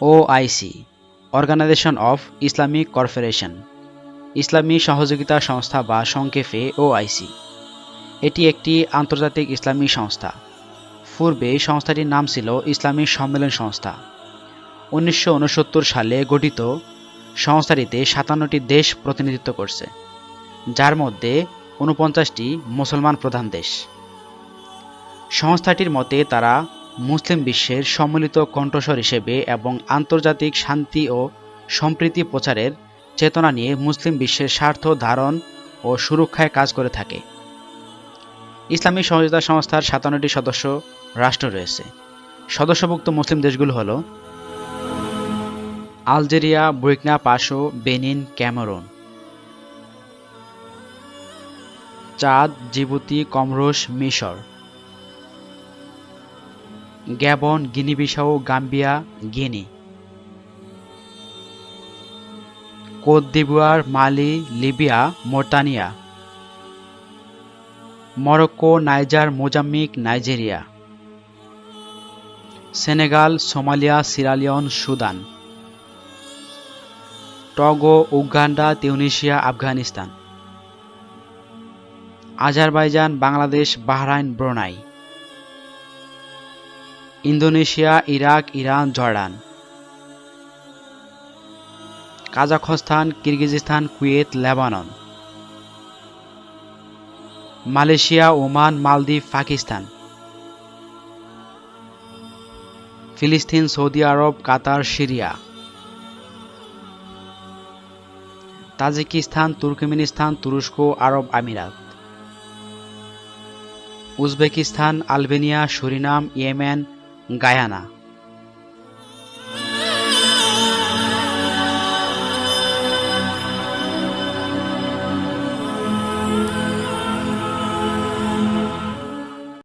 OIC organisation of Islamic corporation ইসলামী সহযোগিতা সংস্থা বা সংক্ষেপে ওআইসি এটি একটি আন্তর্জাতিক ইসলামী সংস্থা পূর্বে সংস্থাটির নাম ছিল ইসলামী সম্মেলন সংস্থা উনিশশো উনসত্তর সালে গঠিত সংস্থাটিতে সাতান্নটি দেশ প্রতিনিধিত্ব করছে, যার মধ্যে উনপঞ্চাশটি মুসলমান প্রধান দেশ। সংস্থাটির মতে তারা মুসলিম বিশ্বের সম্মিলিত কণ্ঠস্বর হিসেবে এবং আন্তর্জাতিক শান্তি ও সম্প্রীতি প্রচারের চেতনা নিয়ে মুসলিম বিশ্বের স্বার্থ ধারণ ও সুরক্ষায় কাজ করে থাকে। ইসলামী সহযোগিতা সংস্থার সাতান্নটি সদস্য রাষ্ট্র রয়েছে। সদস্যভুক্ত মুসলিম দেশগুলো হল Algeria, Burkina Faso, Benin, Cameroon. Chad, Djibouti Comoros মিশর। Gabon, Guinea Bissau, Gambia, Guinea. Cote d'Ivoire Mali, Libya, Mauritania. Morocco, Niger, Mozambique, Nigeria. Senegal, Somalia, Sierra Leone, Sudan. Togo, Uganda, Tunisia, Afghanistan. Azerbaijan, Bangladesh, Bahrain, Brunei. Indonesia, Iraq, Iran, Jordan. Kazakhstan, Kyrgyzstan, Kuwait, Lebanon. Malaysia, Oman, মালদ্বীপ, পাকিস্তান। ফিলিস্তিন, Saudi আরব, Qatar, Syria. Tajikistan, Turkmenistan, তুরস্ক, আরব আমিরাত। Uzbekistan, Albania, Surinam, Yemen 你干啥呢